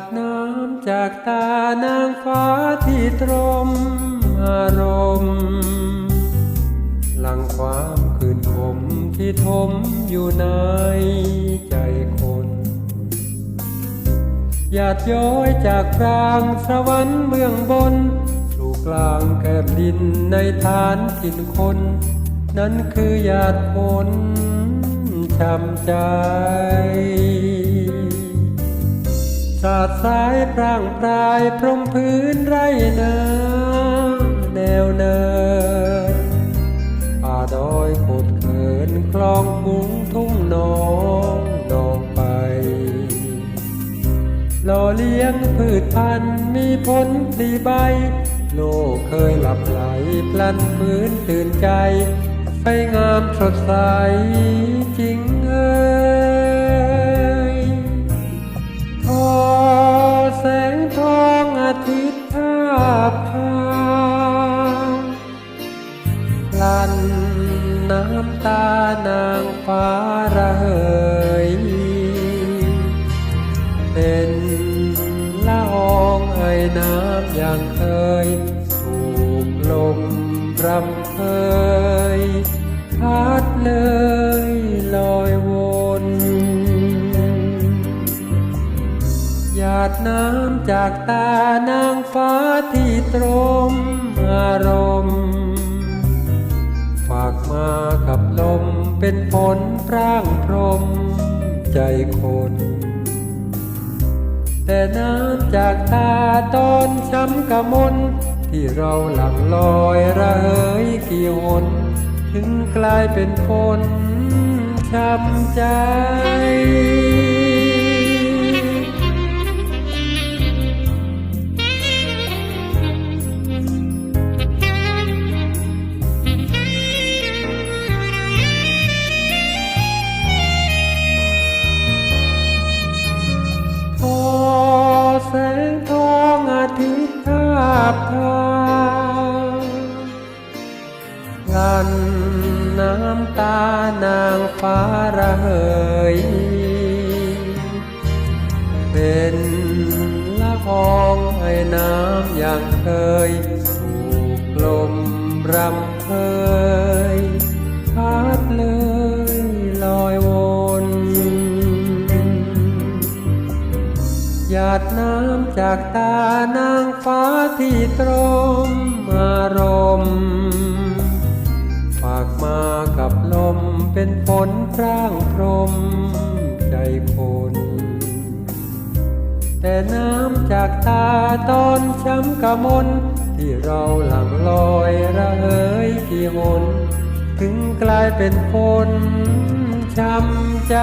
ดน้ำจากตานางฟ้าที่ตรมอารมณ์หลังความคืนคมที่ทมอยู่ในใจคนหยาดย้อยจากพรางสวรรค์เมืองบนสู่กลางแก้มดินในฐานถิ่นคน นั้นคือหยาดฝนช้ำใจาดสายพร่างปลายพรมพื้นไรนาแนวเนินป่าดอยโคดเขินคลองมุงทุ่งนองนองไปหล่อเลี้ยงพืชพันธุ์มีผลปลีใบ โลกเคยหลับไหลพลันฟื้นตื่นใจไฟงามสดใสจริง ทิตย์ทาบทางพลันน้ำตานางฟ้าระเหย เป็นละอองไอ้น้ำอย่างเคยสูบลมรำเคยพัดเลยลอย ดน้ำจากตานางฟ้าที่ตรมอารมณ์ฝากมากับลมเป็นฝนพร่างพรมใจคน แต่น้ำจากตาตอนช้ำกะมนที่เราหลังลอยระเหยกี่หนถึงกลายเป็นคนช้ำใจ ลันน้ำตานางฟ้าระเหย เป็นละอองไอ้น้ำอย่างเคยสูบลมรำเคยพัดเลยลอยวนหยาดน้ำจากตานางฟ้าที่ตรมารม ร่างพรมใจคนแต่น้ำจากตาตอนช้ำกะมนที่เราหลังลอยระเหยกี่หนถึงกลายเป็นคนช้ำใจ